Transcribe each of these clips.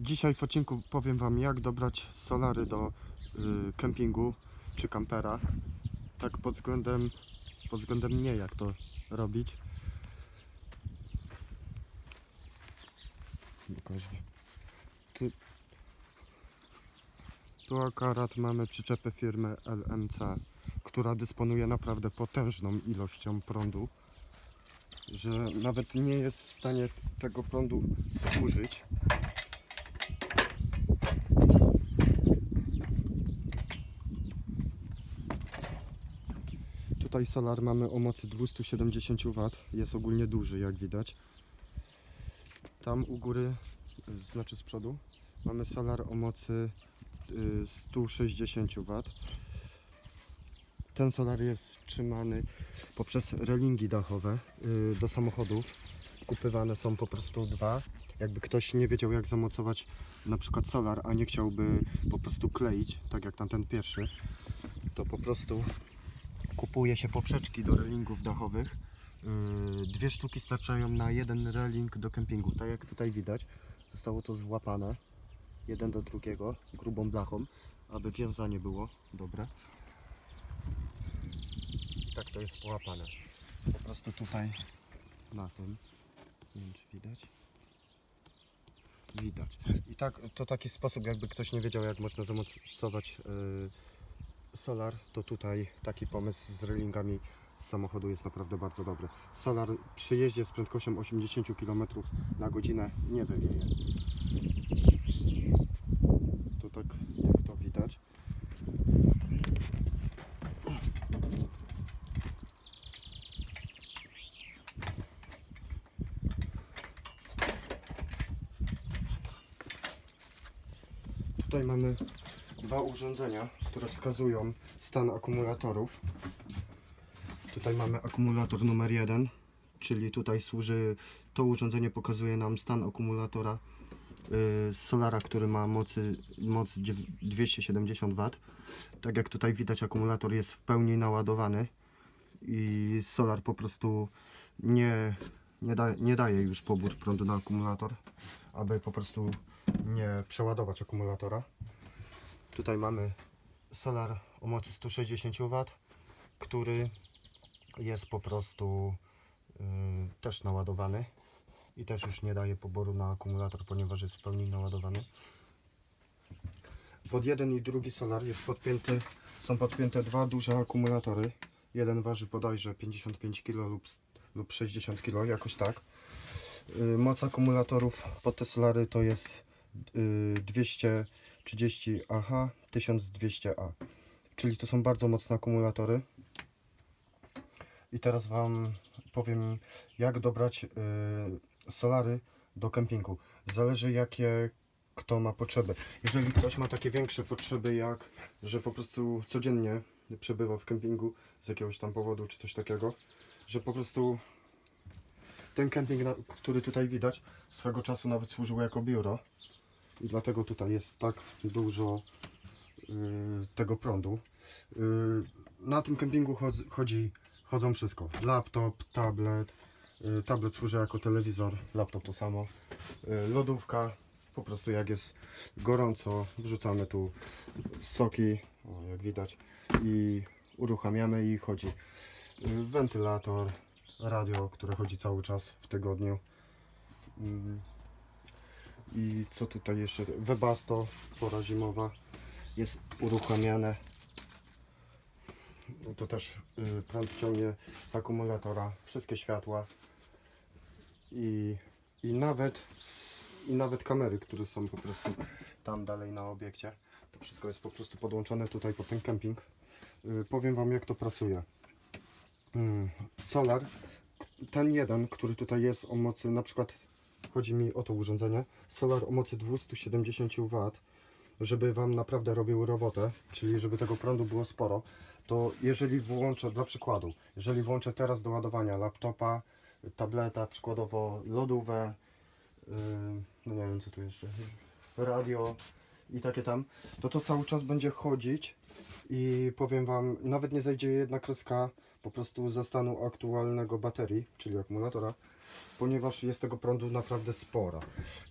Dzisiaj w odcinku powiem Wam jak dobrać solary do y, kempingu czy kampera. Tak pod względem, pod względem mnie jak to robić. Tu, tu akurat mamy przyczepę firmy LMC, która dysponuje naprawdę potężną ilością prądu, że nawet nie jest w stanie tego prądu zużyć. Tutaj solar mamy o mocy 270 W, jest ogólnie duży jak widać. Tam u góry, y, znaczy z przodu, mamy solar o mocy y, 160 W. Ten solar jest trzymany poprzez relingi dachowe y, do samochodów. Kupywane są po prostu dwa. Jakby ktoś nie wiedział jak zamocować na przykład solar, a nie chciałby po prostu kleić, tak jak tamten pierwszy, to po prostu kupuje się poprzeczki do relingów dachowych. Yy, Dwie sztuki starczają na jeden reling do kempingu. Tak jak tutaj widać, zostało to złapane jeden do drugiego grubą blachą, aby wiązanie było dobre. I tak to jest połapane. Po prostu tutaj na tym. Nie wiem czy widać. Widać. I tak to taki sposób, jakby ktoś nie wiedział jak można zamocować yy, Solar to tutaj taki pomysł z relingami z samochodu jest naprawdę bardzo dobry. Solar przy jeździe z prędkością 80 km na godzinę nie wywieje. To tak jak to widać. Tutaj mamy dwa urządzenia, które wskazują stan akumulatorów. Tutaj mamy akumulator numer jeden, czyli tutaj służy, to urządzenie pokazuje nam stan akumulatora z Solara, który ma mocy, moc dziew- 270 W. Tak jak tutaj widać akumulator jest w pełni naładowany i Solar po prostu nie, nie, da, nie daje już pobór prądu na akumulator, aby po prostu nie przeładować akumulatora. Tutaj mamy solar o mocy 160 W, który jest po prostu yy, też naładowany i też już nie daje poboru na akumulator, ponieważ jest w pełni naładowany. Pod jeden i drugi solar jest podpięty, są podpięte dwa duże akumulatory. Jeden waży bodajże 55 kg lub, lub 60 kg, jakoś tak. Y, moc akumulatorów pod te solary to jest y, 200 30AH, 1200A. Czyli to są bardzo mocne akumulatory. I teraz Wam powiem, jak dobrać y, solary do kempingu. Zależy, jakie kto ma potrzeby. Jeżeli ktoś ma takie większe potrzeby, jak że po prostu codziennie przebywa w kempingu z jakiegoś tam powodu, czy coś takiego, że po prostu ten kemping, który tutaj widać, swego czasu nawet służył jako biuro i dlatego tutaj jest tak dużo y, tego prądu. Y, na tym kempingu chodzi, chodzą wszystko. Laptop, tablet, y, tablet służy jako telewizor, laptop to samo, lodówka, po prostu jak jest gorąco, wrzucamy tu soki, o, jak widać, i uruchamiamy i chodzi. Wentylator, radio, które chodzi cały czas w tygodniu. Mm, I co tutaj jeszcze? Webasto, pora zimowa, jest uruchamiane. No To też y, prąd ciągnie z akumulatora, wszystkie światła i, i, nawet, i nawet kamery, które są po prostu tam dalej na obiekcie. To wszystko jest po prostu podłączone tutaj pod ten kemping. Y, powiem Wam jak to pracuje. Mm, solar, ten jeden, który tutaj jest o mocy, na przykład chodzi mi o to urządzenie, solar o mocy 270 W, żeby Wam naprawdę robił robotę, czyli żeby tego prądu było sporo, to jeżeli włączę, dla przykładu, jeżeli włączę teraz do ładowania laptopa, tableta, przykładowo lodówę, yy, no nie wiem co tu jeszcze, radio i takie tam, to to cały czas będzie chodzić i powiem Wam, nawet nie zajdzie jedna kreska po prostu ze stanu aktualnego baterii, czyli akumulatora, ponieważ jest tego prądu naprawdę sporo.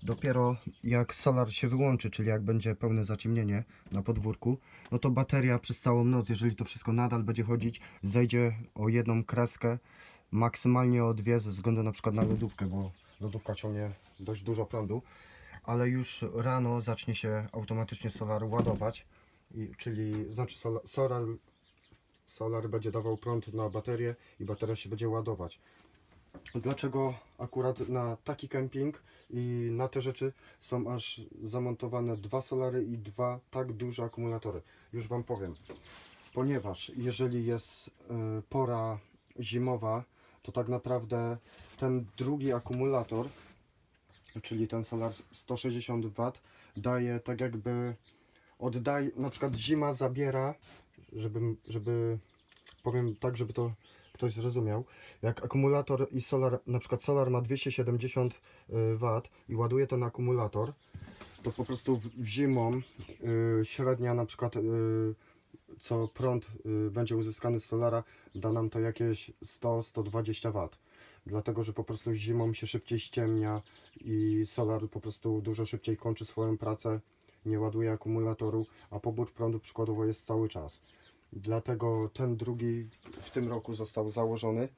Dopiero jak solar się wyłączy, czyli jak będzie pełne zaciemnienie na podwórku, no to bateria przez całą noc, jeżeli to wszystko nadal będzie chodzić, zejdzie o jedną kreskę, maksymalnie o dwie ze względu na przykład na lodówkę, bo lodówka ciągnie dość dużo prądu, ale już rano zacznie się automatycznie solar ładować, i, czyli znaczy solar, solar, solar będzie dawał prąd na baterię i bateria się będzie ładować. Dlaczego akurat na taki kemping i na te rzeczy są aż zamontowane dwa solary i dwa tak duże akumulatory? Już Wam powiem. Ponieważ jeżeli jest y, pora zimowa, to tak naprawdę ten drugi akumulator, czyli ten solar 160 W, daje tak jakby oddaje, na przykład zima zabiera, żeby, żeby powiem tak, żeby to ktoś zrozumiał, jak akumulator i solar, na przykład solar ma 270 W i ładuje ten akumulator, to po prostu w, zimą y, średnia na przykład y, co prąd y, będzie uzyskany z solara da nam to jakieś 100-120 W. Dlatego, że po prostu zimą się szybciej ściemnia i solar po prostu dużo szybciej kończy swoją pracę, nie ładuje akumulatoru, a pobór prądu przykładowo jest cały czas. Dlatego ten drugi w tym roku został założony.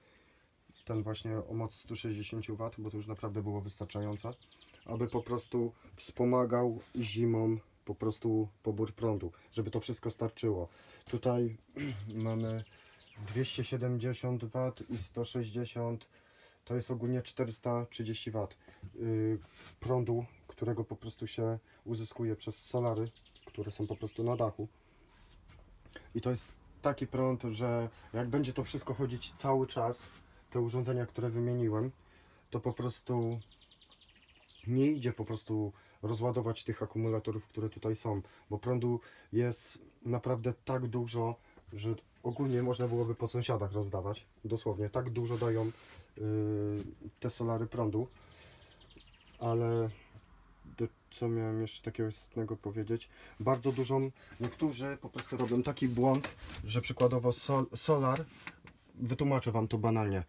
Ten właśnie o mocy 160 W, bo to już naprawdę było wystarczające, aby po prostu wspomagał zimą po prostu pobór prądu, żeby to wszystko starczyło. Tutaj mamy 270 W i 160 to jest ogólnie 430 W yy, prądu, którego po prostu się uzyskuje przez solary, które są po prostu na dachu. I to jest taki prąd, że jak będzie to wszystko chodzić cały czas, te urządzenia, które wymieniłem, to po prostu nie idzie po prostu rozładować tych akumulatorów, które tutaj są, bo prądu jest naprawdę tak dużo, że ogólnie można byłoby po sąsiadach rozdawać. Dosłownie, tak dużo dają yy, te solary prądu, ale co miałem jeszcze takiego istotnego powiedzieć? Bardzo dużą, niektórzy po prostu robią taki błąd, że przykładowo sol, solar, wytłumaczę Wam to banalnie.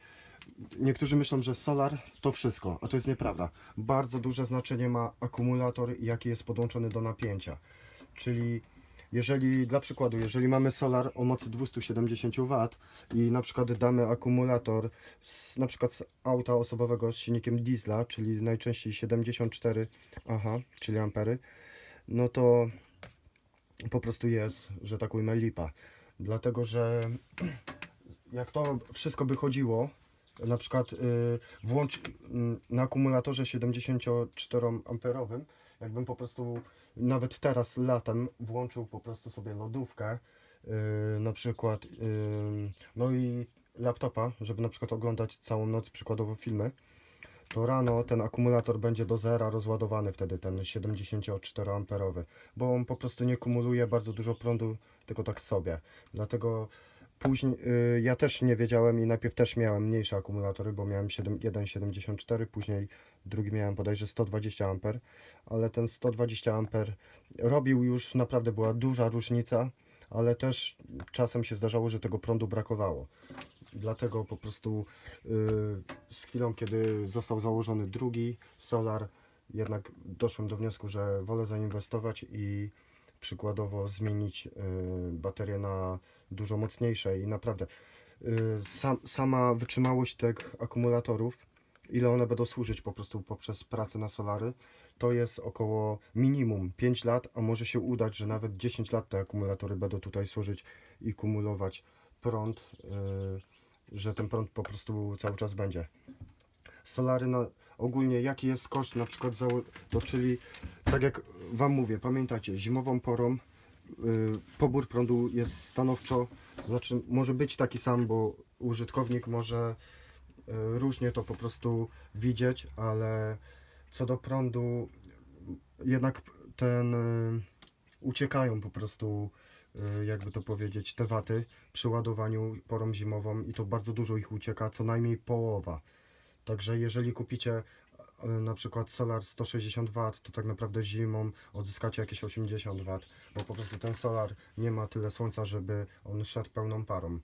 Niektórzy myślą, że solar to wszystko, a to jest nieprawda. Bardzo duże znaczenie ma akumulator jaki jest podłączony do napięcia. Czyli jeżeli, dla przykładu, jeżeli mamy solar o mocy 270 W i na przykład damy akumulator z, na przykład z auta osobowego z silnikiem diesla, czyli najczęściej 74 aha, czyli ampery, no to po prostu jest, że tak ujmę, lipa. Dlatego, że jak to wszystko by chodziło, na przykład y, włącz y, na akumulatorze 74 amperowym, jakbym po prostu nawet teraz latem włączył po prostu sobie lodówkę, y, na przykład, y, no i laptopa, żeby na przykład oglądać całą noc przykładowo filmy, to rano ten akumulator będzie do zera rozładowany wtedy, ten 74 amperowy, bo on po prostu nie kumuluje bardzo dużo prądu, tylko tak sobie. Dlatego później y, ja też nie wiedziałem i najpierw też miałem mniejsze akumulatory, bo miałem 7 1,74, później drugi miałem bodajże 120 amper, ale ten 120 amper robił już, naprawdę była duża różnica, ale też czasem się zdarzało, że tego prądu brakowało. Dlatego po prostu y, z chwilą, kiedy został założony drugi solar, jednak doszłem do wniosku, że wolę zainwestować i przykładowo zmienić y, baterię na dużo mocniejsze i naprawdę y, sam, sama wytrzymałość tych akumulatorów, ile one będą służyć po prostu poprzez pracę na solary, to jest około minimum 5 lat, a może się udać, że nawet 10 lat te akumulatory będą tutaj służyć i kumulować prąd, y, że ten prąd po prostu cały czas będzie. Solary na, ogólnie jaki jest koszt na przykład to czyli tak jak wam mówię, pamiętacie, zimową porą y, pobór prądu jest stanowczo, znaczy może być taki sam, bo użytkownik może y, różnie to po prostu widzieć, ale co do prądu jednak ten y, uciekają po prostu jakby to powiedzieć te waty przy ładowaniu porą zimową i to bardzo dużo ich ucieka, co najmniej połowa. Także jeżeli kupicie na przykład solar 160 W, to tak naprawdę zimą odzyskacie jakieś 80 W, bo po prostu ten solar nie ma tyle słońca, żeby on szedł pełną parą.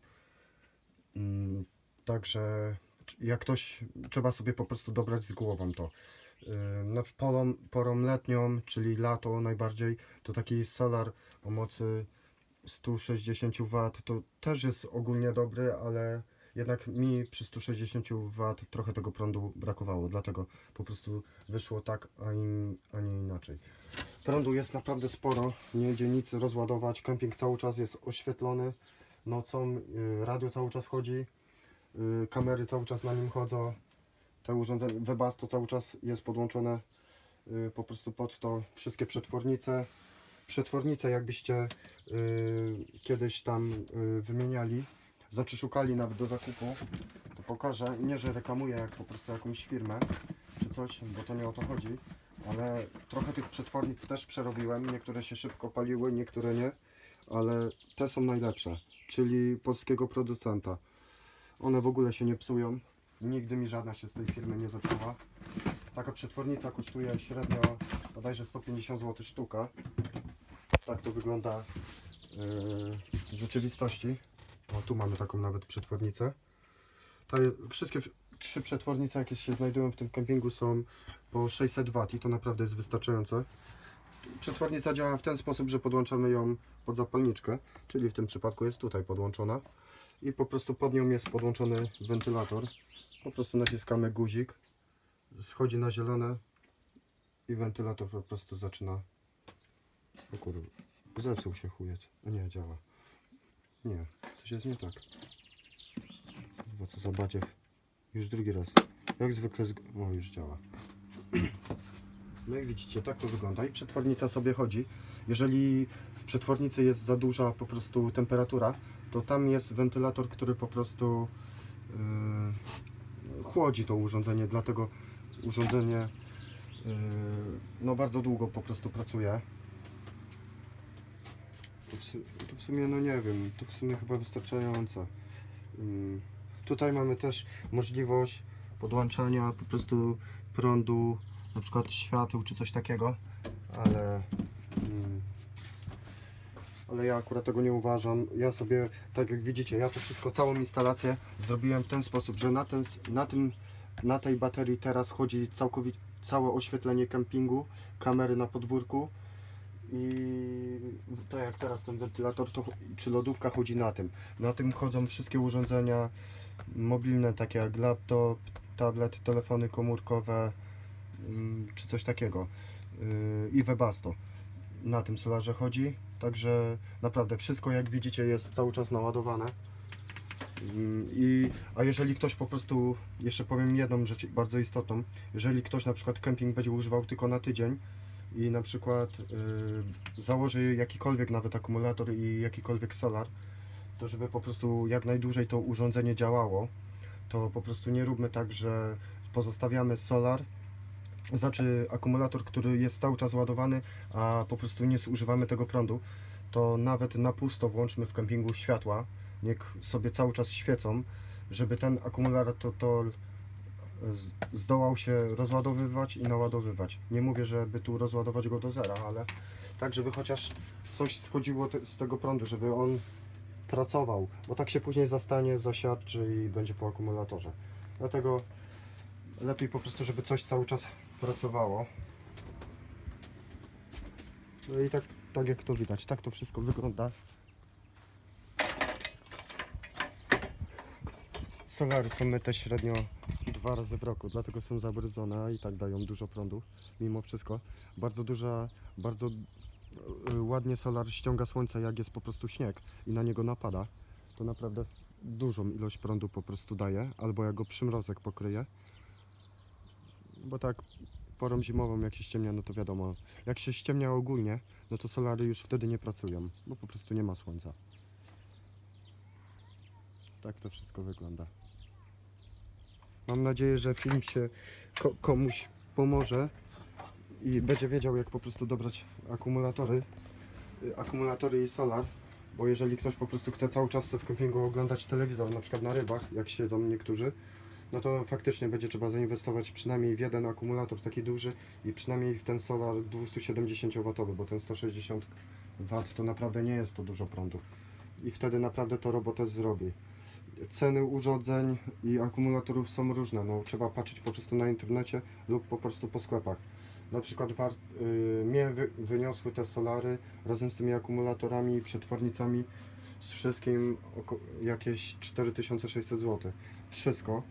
Mm, Także jak ktoś, trzeba sobie po prostu dobrać z głową to. Yy, porą, porą letnią, czyli lato najbardziej, to taki solar o mocy 160 W to też jest ogólnie dobry, ale jednak mi przy 160 W trochę tego prądu brakowało, dlatego po prostu wyszło tak, a, in, a nie inaczej. Prądu jest naprawdę sporo, nie idzie nic rozładować, kemping cały czas jest oświetlony nocą, yy, radio cały czas chodzi, yy, kamery cały czas na nim chodzą, te urządzenie, Webasto cały czas jest podłączone yy, po prostu pod to, wszystkie przetwornice, przetwornice jakbyście kiedyś tam wymieniali, znaczy szukali nawet do zakupu, to pokażę, nie że reklamuję jak po prostu jakąś firmę czy coś, bo to nie o to chodzi, ale trochę tych przetwornic też przerobiłem, niektóre się szybko paliły, niektóre nie, ale te są najlepsze, czyli polskiego producenta. One w ogóle się nie psują, nigdy mi żadna się z tej firmy nie zepsuła. Taka przetwornica kosztuje średnio bodajże 150 zł sztuka. Tak to wygląda yy, w rzeczywistości. O, tu mamy taką nawet przetwornicę. Ta, wszystkie trzy przetwornice, jakie się znajdują w tym kempingu są po 600 W i to naprawdę jest wystarczające. Przetwornica działa w ten sposób, że podłączamy ją pod zapalniczkę, czyli w tym przypadku jest tutaj podłączona i po prostu pod nią jest podłączony wentylator. Po prostu naciskamy guzik, schodzi na zielone i wentylator po prostu zaczyna. O kurde, zepsuł się chujec. Nie, działa. Nie, coś jest nie tak. Chyba co za badziew. Już drugi raz. Jak zwykle z... O, już działa. No i widzicie, tak to wygląda. I przetwornica sobie chodzi. Jeżeli w przetwornicy jest za duża po prostu temperatura, to tam jest wentylator, który po prostu yy, chłodzi to urządzenie, dlatego urządzenie yy, no bardzo długo po prostu pracuje. Tu w, sumie, no nie wiem, tu w sumie chyba wystarczająco. Ym, Tutaj mamy też możliwość podłączania po prostu prądu, na przykład świateł czy coś takiego, ale, ym, ale ja akurat tego nie uważam. Ja sobie, tak jak widzicie, ja to wszystko, całą instalację zrobiłem w ten sposób, że na, ten, na, tym, na tej baterii teraz chodzi całkowicie całe oświetlenie kempingu, kamery na podwórku i tak jak teraz ten wentylator to, czy lodówka chodzi na tym. Na tym chodzą wszystkie urządzenia mobilne, takie jak laptop, tablet, telefony komórkowe mm, czy coś takiego. Yy, I Webasto. Na tym solarze chodzi. Także naprawdę wszystko jak widzicie jest cały czas naładowane. Mm, I, a jeżeli ktoś po prostu, jeszcze powiem jedną rzecz bardzo istotną, jeżeli ktoś na przykład kemping będzie używał tylko na tydzień i na przykład założy jakikolwiek nawet akumulator i jakikolwiek solar, to żeby po prostu jak najdłużej to urządzenie działało, to po prostu nie róbmy tak, że pozostawiamy solar, znaczy akumulator, który jest cały czas ładowany, a po prostu nie zużywamy tego prądu, to nawet na pusto włączmy w kempingu światła, niech sobie cały czas świecą, żeby ten akumulator to z- zdołał się rozładowywać i naładowywać. Nie mówię, żeby tu rozładować go do zera, ale tak, żeby chociaż coś schodziło te, z tego prądu, żeby on pracował, bo tak się później zastanie, zasiarczy i będzie po akumulatorze. Dlatego lepiej po prostu, żeby coś cały czas pracowało. No i tak, tak jak to widać, tak to wszystko wygląda. Solary są myte średnio dwa razy w roku, dlatego są zabrudzone i tak dają dużo prądu, mimo wszystko. Bardzo duża, bardzo y, ładnie solar ściąga słońce, jak jest po prostu śnieg i na niego napada. To naprawdę dużą ilość prądu po prostu daje, albo jak go przymrozek pokryje. Bo tak porą zimową jak się ściemnia, no to wiadomo, jak się ściemnia ogólnie, no to solary już wtedy nie pracują, bo po prostu nie ma słońca. Tak to wszystko wygląda. Mam nadzieję, że film się ko- komuś pomoże i będzie wiedział, jak po prostu dobrać akumulatory, y, akumulatory i solar. Bo jeżeli ktoś po prostu chce cały czas w kempingu oglądać telewizor, na przykład na rybach, jak siedzą niektórzy, no to faktycznie będzie trzeba zainwestować przynajmniej w jeden akumulator taki duży i przynajmniej w ten solar 270W, bo ten 160 W to naprawdę nie jest to dużo prądu. I wtedy naprawdę to robotę zrobi. Ceny urządzeń i akumulatorów są różne. No, trzeba patrzeć po prostu na internecie lub po prostu po sklepach. Na przykład war, y, mnie wy, wyniosły te solary razem z tymi akumulatorami i przetwornicami z wszystkim oko, jakieś 4600 zł. Wszystko.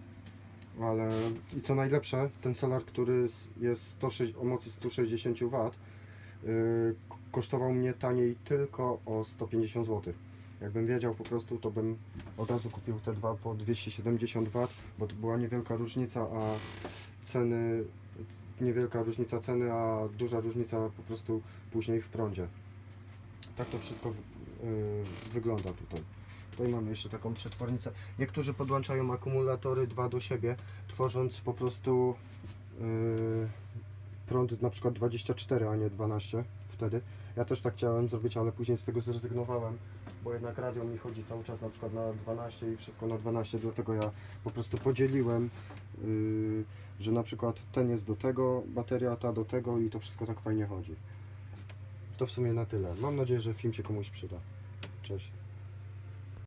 Ale i co najlepsze, ten solar, który jest 106, o mocy 160 W, y, kosztował mnie taniej tylko o 150 zł. Jakbym wiedział po prostu, to bym od razu kupił te dwa po 270 W, bo to była niewielka różnica, a ceny, niewielka różnica ceny, a duża różnica po prostu później w prądzie. Tak to wszystko y, wygląda tutaj. Tutaj mamy jeszcze taką przetwornicę. Niektórzy podłączają akumulatory dwa do siebie, tworząc po prostu y, prąd na przykład 24, a nie 12 wtedy. Ja też tak chciałem zrobić, ale później z tego zrezygnowałem, bo jednak radio mi chodzi cały czas na przykład na 12 i wszystko na 12, dlatego ja po prostu podzieliłem, y, że na przykład ten jest do tego, bateria ta do tego i to wszystko tak fajnie chodzi. To w sumie na tyle. Mam nadzieję, że film się komuś przyda. Cześć.